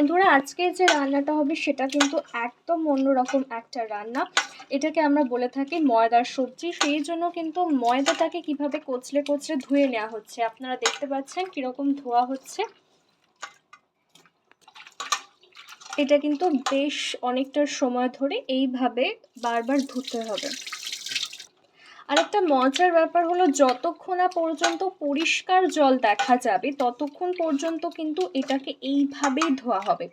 বন্ধুরা, আজকে যে রান্নাটা হবে সেটা কিন্তু একদম অন্যরকম একটা রান্না। এটাকে আমরা বলে থাকি ময়দার সবজি। সেই জন্য কিন্তু ময়দাটাকে কীভাবে কচলে কচলে ধুয়ে নেওয়া হচ্ছে, আপনারা দেখতে পাচ্ছেন কীরকম ধোয়া হচ্ছে। এটা কিন্তু বেশ অনেকটা সময় ধরে এইভাবে বারবার ধুতে হবে। আর একটা মজার ব্যাপার হলো, যতক্ষণ না পর্যন্ত পরিষ্কার জল দেখা যাবে, ততক্ষণ পর্যন্ত কিন্তু এটাকে এইভাবেই ধোয়া হবে।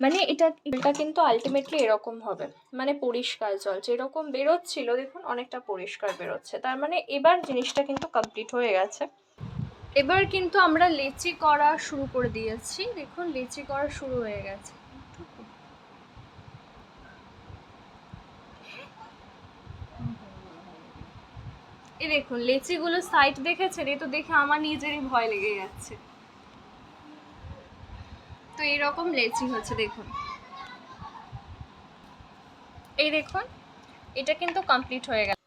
মানে এটা এটা কিন্তু আলটিমেটলি এরকম হবে। মানে পরিষ্কার জল যেরকম বেরোচ্ছিল, দেখুন অনেকটা পরিষ্কার বেরোচ্ছে। তার মানে এবার জিনিসটা কিন্তু কমপ্লিট হয়ে গেছে। এবার কিন্তু আমরা লেচি করা শুরু করে দিয়েছি। দেখুন, লেচি করা শুরু হয়ে গেছে। এই দেখুন লেচিগুলো সাইড দেখেছেন এ তো দেখে আমার নিজেরই ভয় লেগে যাচ্ছে। তো এইরকম লেচি হচ্ছে দেখুন। এই দেখুন এটা কিন্তু কমপ্লিট হয়ে গেল।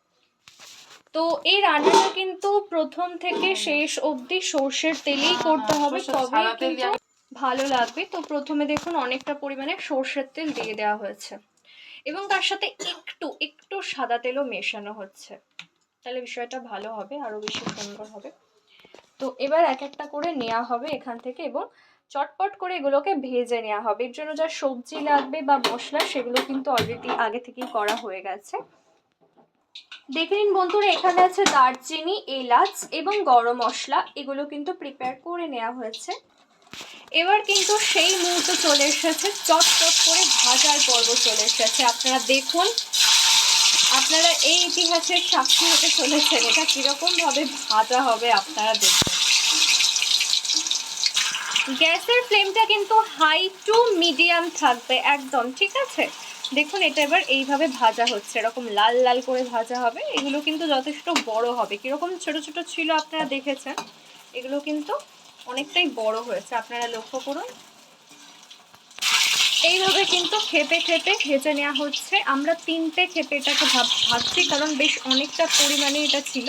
তো এই রান্নাটা কিন্তু প্রথম থেকে শেষ অবধি সর্ষের তেলেই করতে হবে তবে কিন্তু ভালো লাগবে। তো প্রথমে দেখুন অনেকটা পরিমাণে সর্ষের তেল দিয়ে দেওয়া হয়েছে। এবং তার সাথে একটু একটু সাদা তেলও মেশানো হচ্ছে। তাহলে বিষয়টা ভালো হবে আরও বেশি সুন্দর হবে। তো এবার এক একটা করে নেওয়া হবে এখান থেকে এবং চটপট করে এগুলোকে ভেজে নেওয়া হবে। এর জন্য যা সবজি লাগবে বা মশলা সেগুলো কিন্তু অলরেডি আগে থেকেই করা হয়ে গেছে। দেখে নিন বন্ধুরা, এখানে আছে দারচিনি, এলাচ এবং গরম মশলা, এগুলো কিন্তু প্রিপেয়ার করে নেওয়া হয়েছে। এবার কিন্তু সেই মুহূর্ত চলে এসেছে, চটপট করে ভাজার পর্ব চলে এসেছে। আপনারা দেখুন আপনারা এই ইতিহাসের সাক্ষী হতে চলেছেন। এটা কীরকম ভাবে ভাজা হবে আপনারা দেখবেন গ্যাসের ফ্লেমটা কিন্তু হাই টু মিডিয়াম থাকবে একদম, ঠিক আছে? দেখুন, এটা এবার এইভাবে ভাজা হচ্ছে। এরকম লাল লাল করে ভাজা হবে। এগুলো কিন্তু যথেষ্ট বড় হবে। কীরকম ছোট ছোট ছিল আপনারা দেখেছেন। এগুলো কিন্তু অনেকটাই বড় হয়েছে। আপনারা লক্ষ্য করুন এইভাবে কিন্তু খেপে খেপে ভেজে নেওয়া হচ্ছে। আমরা তিনটে খেপে এটাকে ভাব, ভাবছি কারণ বেশ অনেকটা পরিমাণে এটা ছিল।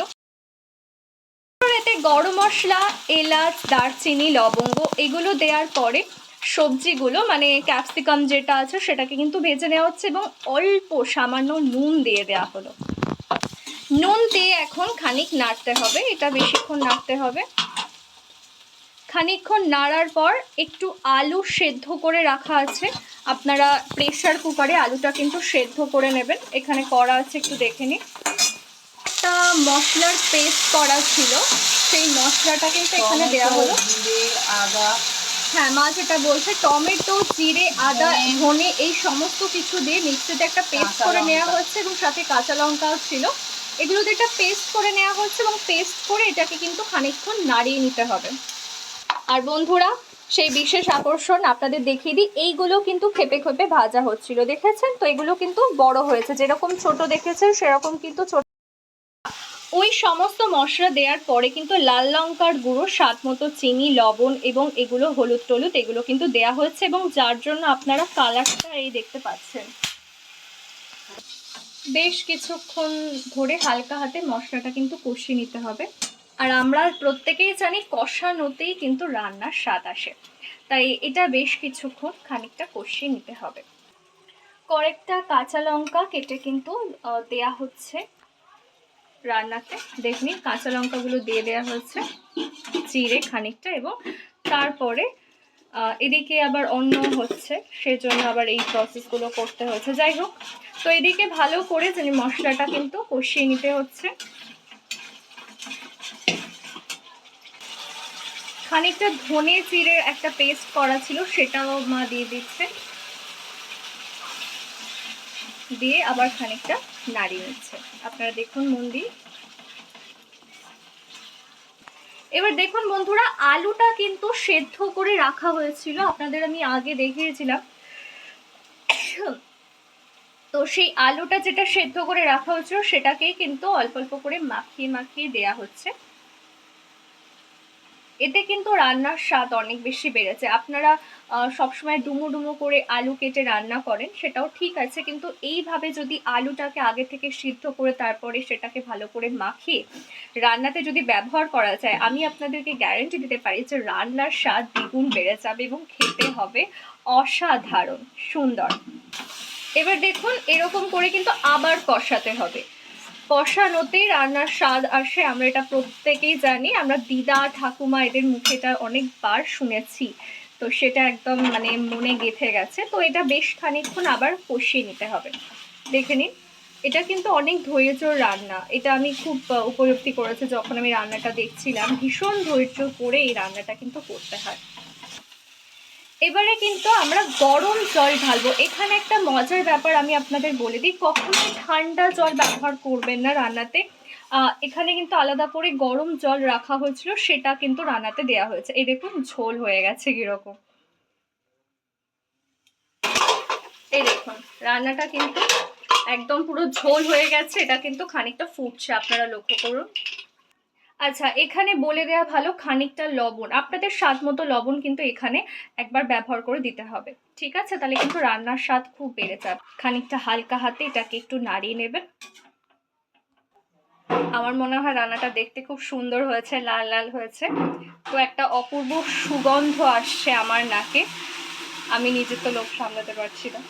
এতে গরম মশলা, এলাচ, দারচিনি, লবঙ্গ এগুলো দেওয়ার পরে সবজিগুলো মানে ক্যাপসিকাম যেটা আছে সেটাকে কিন্তু ভেজে নেওয়া হচ্ছে এবং অল্প সামান্য নুন দিয়ে দেওয়া হলো। নুন দিয়ে এখন খানিক নাড়তে হবে। এটা বেশিক্ষণ নাড়তে হবে। খানিকক্ষণ নাড়ার পর একটু আলু সেদ্ধ করে রাখা আছে। আপনারা প্রেশার কুকারে আলুটা কিন্তু সেদ্ধ করে নেবেন। এখানে করা আছে একটু দেখে নিন। একটা মশলার পেস্ট করা ছিল। সেই মশলাটা কিন্তু এখানে দেওয়া হলো। আদা। হ্যাঁ মা যেটা বলছে টমেটো জিরে আদা ধনে। এই সমস্ত কিছু দিয়ে মিক্সিতে একটা পেস্ট করে নেওয়া হচ্ছে এবং সাথে কাঁচা লঙ্কাও ছিল। এগুলো দিয়ে একটা পেস্ট করে নেওয়া হচ্ছে এবং পেস্ট করে এটাকে কিন্তু খানিকক্ষণ নাড়িয়ে নিতে হবে। আর বন্ধুরা, সেই বিশেষ আকর্ষণ আপনাদের দেখিয়ে দিই, এইগুলো কিন্তু খেপে খেপে ভাজা হচ্ছিল, দেখেছেন? তো এগুলো কিন্তু বড় হয়েছে, যেরকম ছোট দেখেছেন, সেরকম কিন্তু ছোট। ওই সমস্ত মশলা দেওয়ার পরে কিন্তু লাল লঙ্কার গুঁড়ো, স্বাদ মতো চিনি, লবণ এবং এগুলো হলুদ টলুদ, এগুলো কিন্তু দেয়া হয়েছে এবং যার জন্য আপনারা কালারটা এই দেখতে পাচ্ছেন। বেশ কিছুক্ষণ ধরে হালকা হাতে মশলাটা কিন্তু কষিয়ে নিতে হবে। আর আমরা প্রত্যেকেই জানি কষানোতেই কিন্তু রান্নার স্বাদ আসে। তাই এটা বেশ কিছুক্ষণ খানিকটা কষিয়ে নিতে হবে। কয়েকটা কাঁচা লঙ্কা কেটে কিন্তু দেয়া হচ্ছে রান্নাতে। দেখুন কাঁচা লঙ্কাগুলো দিয়ে দেওয়া হয়েছে। চিড়ে খানিকটা এবং তারপরে এদিকে আবার অন্য হচ্ছে, সেজন্য আবার এই প্রসেসগুলো করতে হচ্ছে যাই হোক, তো এদিকে ভালো করে মশলাটা কিন্তু কষিয়ে নিতে হচ্ছে। খানিকটা ধনে জিরের একটা পেস্ট করা ছিল, সেটাও মা দিয়ে দিচ্ছে দিয়ে আবার খানিকটা নাড়িয়ে নিচ্ছে আপনারা দেখুন মন দিয়ে এবার দেখুন বন্ধুরা, আলুটা কিন্তু সেদ্ধ করে রাখা হয়েছিল, আপনাদের আমি আগে দেখিয়েছিলাম। তো সেই আলুটা যেটা সেদ্ধ করে রাখা হয়েছিল, সেটাকেই কিন্তু অল্প অল্প করে মাখিয়ে মাখিয়ে দেয়া হচ্ছে। এতে কিন্তু রান্নার স্বাদ অনেক বেশি বেড়েছে। আপনারা সবসময় ডুমো ডুমো করে আলু কেটে রান্না করেন, সেটাও ঠিক আছে। কিন্তু এইভাবে যদি আলুটাকে আগে থেকে সিদ্ধ করে তারপরে সেটাকে ভালো করে মাখিয়ে রান্নাতে যদি ব্যবহার করা যায়, আমি আপনাদেরকে গ্যারেন্টি দিতে পারি যে রান্নার স্বাদ দ্বিগুণ বেড়ে যাবে এবং খেতে হবে অসাধারণ, সুন্দর। এবার দেখুন, এরকম করে কিন্তু আবার কষাতে হবে। কষানোতেই রান্নার স্বাদ আসে, আমরা এটা প্রত্যেকেই জানি। আমরা দিদা, ঠাকুমা এদের মুখে এটা অনেকবার শুনেছি। তো সেটা একদম মানে মনে গেঁথে গেছে। তো এটা বেশ খানিকক্ষণ আবার কষিয়ে নিতে হবে। দেখে নিন, এটা কিন্তু অনেক ধৈর্যর রান্না। এটা আমি খুব উপলব্ধি করেছি যখন আমি রান্নাটা দেখছিলাম। ভীষণ ধৈর্য করে এই রান্নাটা কিন্তু করতে হয়। এবারে কিন্তু আমরা গরম জল ঢালবো। এখানে একটা মজার ব্যাপার আমি আপনাদের বলে দিই, কখনোই ঠান্ডা জল ব্যবহার করবেন না রান্নাতে। এখানে কিন্তু আলাদা করে গরম জল রাখা হয়েছিল, সেটা কিন্তু রান্নাতে দেওয়া হয়েছে। এই দেখুন, ঝোল হয়ে গেছে কীরকম। এই দেখুন, রান্নাটা কিন্তু একদম পুরো ঝোল হয়ে গেছে। এটা কিন্তু খানিকটা ফুটছে, আপনারা লক্ষ্য করুন। আচ্ছা এখানে বলে দেওয়া ভালো খানিকটা লবণ। আপনাদের স্বাদ মতো লবণ কিন্তু এখানে একবার ব্যবহার করে দিতে হবে। ঠিক আছে? তাহলে কিন্তু রান্নার স্বাদ খুব বেড়ে যাবে। খানিকটা হালকা হাতে এটাকে একটু নাড়িয়ে নেবেন। আমার মনে হয় রান্নাটা দেখতে খুব সুন্দর হয়েছে, লাল লাল হয়েছে। তো একটা অপূর্ব সুগন্ধ আসছে আমার নাকে। আমি নিজে তো লোভ সামলাতে পারছি না।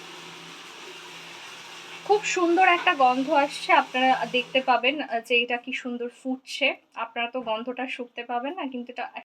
খুব সুন্দর একটা গন্ধ আসছে। আপনারা দেখতে পাবেন যে এটা কি সুন্দর ফুটছে। আপনারা তো গন্ধটা শুকতে পাবেন না, কিন্তু এটা